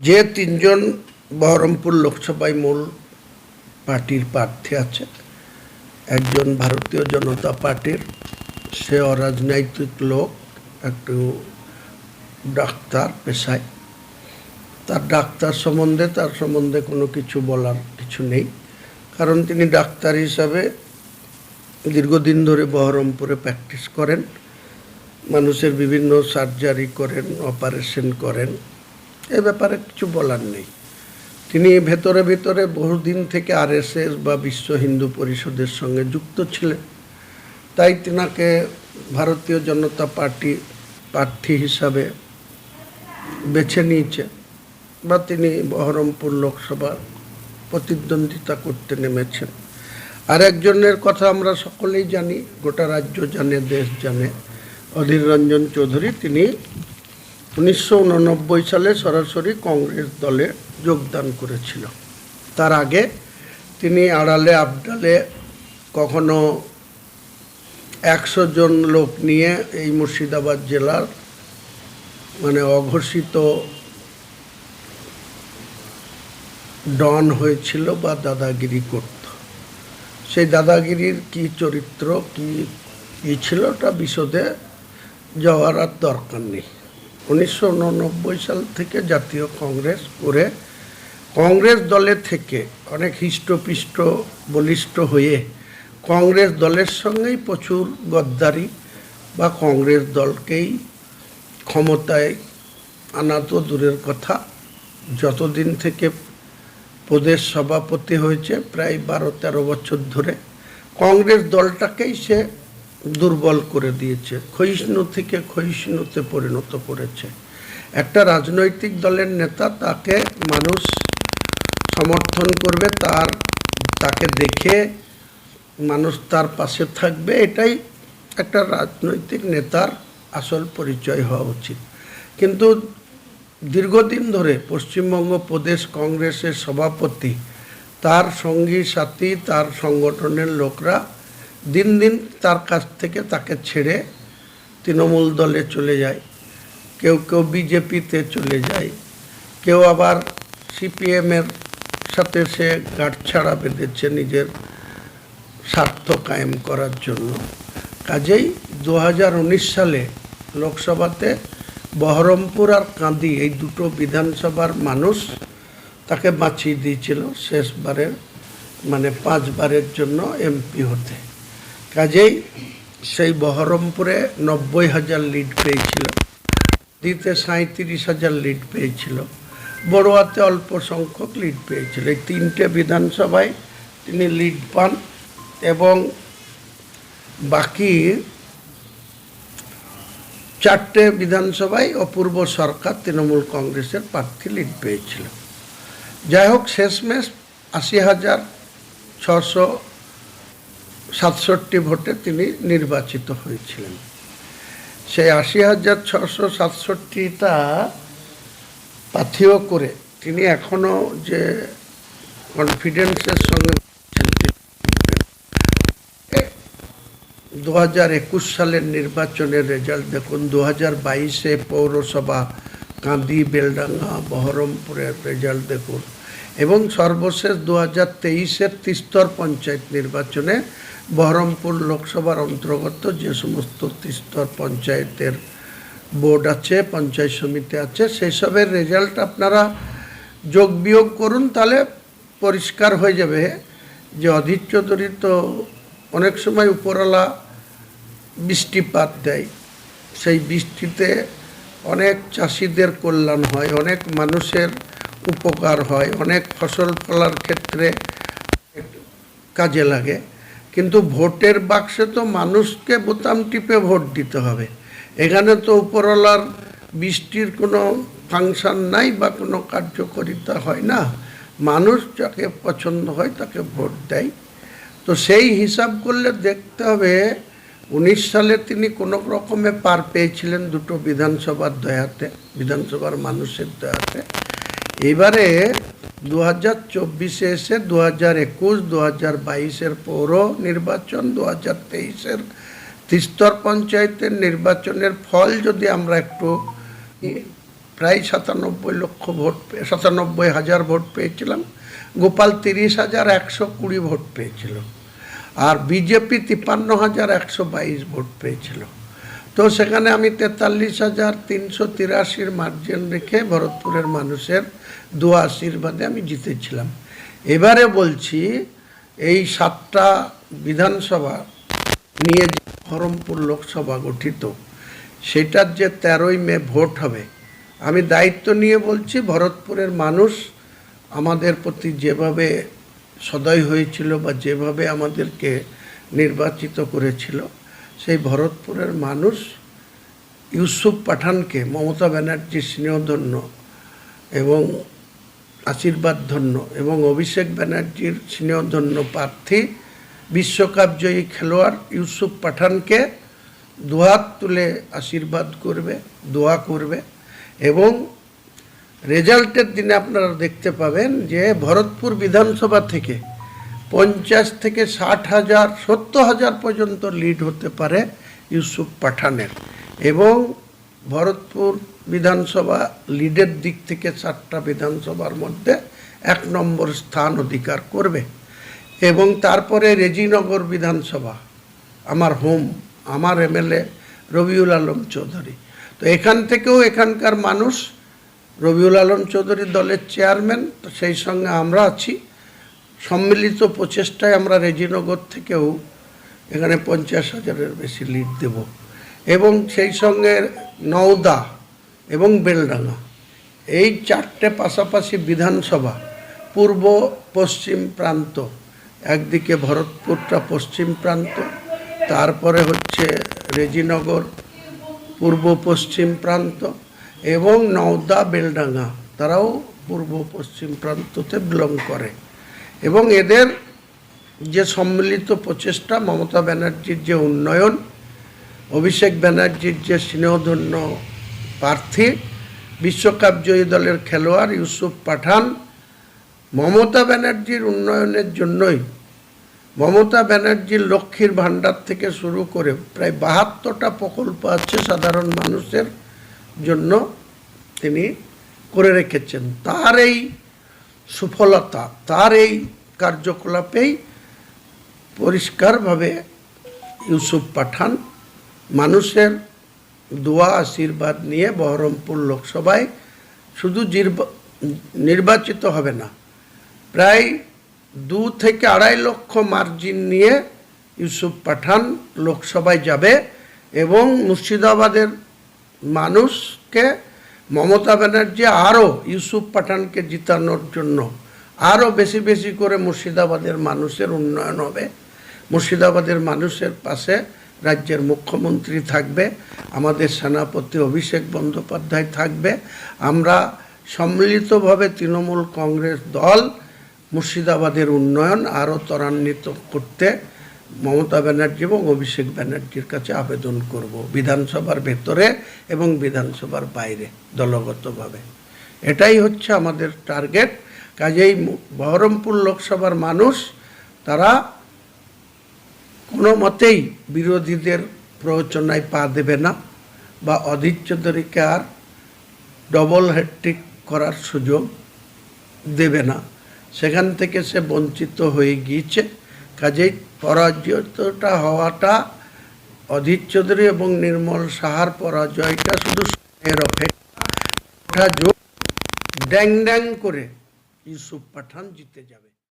যে তিনজন বহরমপুর লোকসভায় মূল পার্টির প্রার্থী আছে, একজন ভারতীয় জনতা পার্টির, সে অরাজনৈতিক লোক, একটু ডাক্তার পেশায়। তার ডাক্তার সম্বন্ধে, তার সম্বন্ধে কোনো কিছু বলার কিছু নেই। কারণ তিনি ডাক্তার হিসাবে দীর্ঘদিন ধরে বহরমপুরে প্র্যাকটিস করেন। মানুষের বিভিন্ন সার্জারি করেন, অপারেশন করেন। এ ব্যাপারে কিছু বলার নেই। তিনি ভেতরে ভেতরে বহুদিন থেকে আরএসএস বা বিশ্ব হিন্দু পরিষদের সঙ্গে যুক্ত ছিলেন। তাই তিনাকে ভারতীয় জনতা পার্টি প্রার্থী হিসাবে বেছে নিয়েছে বা তিনি বহরমপুর লোকসভা প্রতিদ্বন্দ্বিতা করতে নেমেছেন। আর একজনের কথা আমরা সকলেই জানি, গোটা রাজ্য জানে, দেশ জানে, অধীর রঞ্জন চৌধুরী, তিনি উনিশশো উননব্বই সালে সরাসরি কংগ্রেস দলে যোগদান করেছিল। তার আগে তিনি আড়ালে আবডালে কখনো একশো জন লোক নিয়ে এই মুর্শিদাবাদ জেলার মানে অঘোষিত ডন হয়েছিল বা দাদাগিরি করত। সেই দাদাগিরির কি চরিত্র, কি কি ছিল, ওটা বিশদে যাওয়ার আর দরকার নেই। উনিশশো উননব্বই সাল থেকে জাতীয় কংগ্রেস করে কংগ্রেস দলে থেকে অনেক হৃষ্টপিষ্ট, বলিষ্ঠ হয়ে কংগ্রেস দলের সঙ্গেই প্রচুর গদ্দারি বা কংগ্রেস দলকেই ক্ষমতায় আনা তো দূরের কথা। যতদিন থেকে প্রদেশ সভাপতি হয়েছে, প্রায় বারো তেরো বছর ধরে কংগ্রেস দলটাকেই সে দুর্বল করে দিয়েছে, ক্ষয়িষ্ণু থেকে ক্ষয়িষ্ণুতে পরিণত করেছে। একটা রাজনৈতিক দলের নেতা তাকে মানুষ সমর্থন করবে, তার, তাকে দেখে মানুষ তার পাশে থাকবে, এটাই একটা রাজনৈতিক নেতার আসল পরিচয় হওয়া উচিত। কিন্তু দীর্ঘদিন ধরে পশ্চিমবঙ্গ প্রদেশ কংগ্রেসের সভাপতি, তার সঙ্গী সাথী, তার সংগঠনের লোকরা দিন দিন তার কাছ থেকে তাকে ছেড়ে তৃণমূল দলে চলে যায়। কেউ কেউ বিজেপিতে চলে যায়। কেউ আবার সিপিএমের সাথে সে গাঁটছাড়া বেঁধেছে নিজের স্বার্থ কায়েম করার জন্য। কাজেই দু হাজার উনিশ সালে লোকসভাতে বহরমপুর আর কাঁদি এই দুটো বিধানসভার মানুষ তাকে বাঁচিয়ে দিয়েছিল শেষবারের মানে পাঁচবারের জন্য এমপি হতে। কাজেই সেই বহরমপুরে নব্বই হাজার লিড পেয়েছিল দিতে সাঁত্রিশ হাজার লিড পেয়েছিল, বড়ুয়াতে অল্প সংখ্যক লিড পেয়েছিল। এই তিনটে বিধানসভায় তিনি লিড পান এবং বাকি চারটে বিধানসভায় অপূর্ব সরকার তৃণমূল কংগ্রেসের প্রার্থী লিড পেয়েছিল। যাই হোক, শেষমেশ আশি হাজার ছশো সাতষট্টি ভোটে তিনি নির্বাচিত হয়েছিলেন। সেই আশি হাজার ছশো সাতষট্টিটা পাথেয় করে তিনি এখনও যে কনফিডেন্সের সঙ্গে দু হাজার একুশ সালের নির্বাচনের রেজাল্ট দেখুন দু হাজার বাইশে পৌরসভা কাঁদি বেলডাঙ্গা, বহরমপুরের রেজাল্ট দেখুন। এবং সর্বশেষ দু হাজার তেইশের তিস্তর পঞ্চায়েত নির্বাচনে বহরমপুর লোকসভার অন্তর্গত যে সমস্ত তিস্তর পঞ্চায়েতের বোর্ড আছে, পঞ্চায়েত সমিতি আছে, সেই সবের রেজাল্ট আপনারা যোগ বিয়োগ করুন, তাহলে পরিষ্কার হয়ে যাবে। যে অধীর চৌধুরী তো অনেক সময় উপরওয়ালা বৃষ্টিপাত দেয়। সেই বৃষ্টিতে অনেক চাষিদের কল্যাণ হয়, অনেক মানুষের উপকার হয়, অনেক ফসল ফলার ক্ষেত্রে কাজে লাগে। কিন্তু ভোটের বাক্সে তো মানুষকে বোতাম টিপে ভোট দিতে হবে। এখানে তো উপরওয়ালার বৃষ্টির কোনো ফাংশন নাই বা কোনো কার্যকরিতা হয় না। মানুষ যাকে পছন্দ হয় তাকে ভোট দেয়। তো সেই হিসাব করলে দেখতে হবে উনিশ সালে তিনি কোনো রকমে পার পেয়েছিলেন দুটো বিধানসভার দয়াতে, বিধানসভার মানুষের দয়াতে। এবারে দু হাজার চব্বিশে এসে দু হাজার একুশ দু হাজার বাইশের পৌর নির্বাচন দু হাজার তেইশের তিস্তর পঞ্চায়েতের নির্বাচনের ফল যদি আমরা একটু প্রায় সাতানব্বই লক্ষ ভোট সাতানব্বই হাজার ভোট পেয়েছিলাম, গোপাল তিরিশ হাজার একশো কুড়ি ভোট পেয়েছিল, আর বিজেপি তিপ্পান্ন হাজার একশো বাইশ ভোট পেয়েছিল। তো সেখানে আমি তেতাল্লিশ হাজার তিনশো তিরাশির মার্জিন রেখে ভরতপুরের মানুষের দোয়া আশীর্বাদে আমি জিতেছিলাম। এবারে বলছি, এই সাতটা বিধানসভা নিয়ে যে বহরমপুর লোকসভা গঠিত, সেটার যে তেরোই মে ভোট হবে, আমি দায়িত্ব নিয়ে বলছি, ভরতপুরের মানুষ আমাদের প্রতি যেভাবে সদয় হয়েছিল বা যেভাবে আমাদেরকে নির্বাচিত করেছিল সেই ভরতপুরের মানুষ ইউসুফ পাঠানকে মমতা ব্যানার্জির স্নেহধন্য এবং আশীর্বাদ ধন্য এবং অভিষেক ব্যানার্জির স্নেহধন্য প্রার্থী বিশ্বকাপ জয়ী খেলোয়াড় ইউসুফ পাঠানকে দুহাত তুলে আশীর্বাদ করবে, দোয়া করবে এবং রেজাল্টের দিনে আপনারা দেখতে পাবেন যে ভরতপুর বিধানসভা থেকে পঞ্চাশ থেকে ষাট হাজার, সত্তর হাজার পর্যন্ত লিড হতে পারে ইউসুফ পাঠানের। এবং ভরতপুর বিধানসভা লিডের দিক থেকে চারটা বিধানসভার মধ্যে এক নম্বর স্থান অধিকার করবে। এবং তারপরে রেজিনগর বিধানসভা, আমার হোম আমার এমএলএ রবিউল আলম চৌধুরী। তো এখান থেকেও এখানকার মানুষ রবিউল আলম চৌধুরী দলের চেয়ারম্যান তো সেই সঙ্গে আমরা আছি। সম্মিলিত প্রচেষ্টায় আমরা রেজিনগর থেকেও এখানে পঞ্চাশ হাজারের বেশি লিড দেব। এবং সেই সঙ্গে নওদা এবং বেলডাঙ্গা। এই চারটে পাশাপাশি বিধানসভা পূর্ব, পশ্চিম প্রান্ত, একদিকে ভরতপুরটা পশ্চিম প্রান্ত, তারপরে হচ্ছে রেজিনগর পূর্ব, পশ্চিম প্রান্ত এবং নওদা, বেলডাঙ্গা, তারাও পূর্ব, পশ্চিম প্রান্ততে বিলং করে। এবং এদের যে সম্মিলিত প্রচেষ্টা মমতা ব্যানার্জির যে উন্নয়ন, অভিষেক ব্যানার্জির যে স্নেহধন্য প্রার্থী, বিশ্বকাপ জয়ী দলের খেলোয়াড় ইউসুফ পাঠান, মমতা ব্যানার্জির উন্নয়নের জন্যই মমতা ব্যানার্জির লক্ষ্মীর ভাণ্ডার থেকে শুরু করে প্রায় বাহাত্তরটা প্রকল্প আছে সাধারণ মানুষের জন্য তিনি করে রেখেছেন। তার এই সুফলতা। তার এই কার্যকলাপেই পরিষ্কারভাবে ইউসুফ পাঠান। মানুষের দোয়া, আশীর্বাদ নিয়ে বহরমপুর লোকসভায় শুধু নির্বাচিত হবে না, প্রায় দু থেকে আড়াই লক্ষ মার্জিন নিয়ে ইউসুফ পাঠান লোকসভায় যাবে এবং মুর্শিদাবাদের মানুষকে মমতা ব্যানার্জি আরও ইউসুফ পাঠানকে জিতানোর জন্য আরও বেশি বেশি করে মুর্শিদাবাদের মানুষের উন্নয়ন হবে। মুর্শিদাবাদের মানুষের পাশে রাজ্যের মুখ্যমন্ত্রী থাকবে, আমাদের সেনাপতি অভিষেক বন্দ্যোপাধ্যায় থাকবে। আমরা সম্মিলিতভাবে তৃণমূল কংগ্রেস দল মুর্শিদাবাদের উন্নয়ন আরও ত্বরান্বিত করতে মমতা ব্যানার্জি এবং অভিষেক ব্যানার্জির কাছে আবেদন করব বিধানসভার ভেতরে এবং বিধানসভার বাইরে দলগতভাবে। এটাই হচ্ছে আমাদের টার্গেট। কাজেই বহরমপুর লোকসভার মানুষ, তারা কোনো মতেই বিরোধীদের প্ররোচনায় পা দেবে না বা অধীর আর ডবল হ্যাট্রিক করার সুযোগ দেবে না। সেখান থেকে সে বঞ্চিত হয়ে গিয়েছে। কাজেই পরাজয়টা হওয়াটা অধীর চৌধুরী এবং নির্মল সাহার পরাজয়টা শুধু এর অপেক্ষা। ড্যাং ড্যাং করে ইউসুফ পাঠান জিতে যাবে।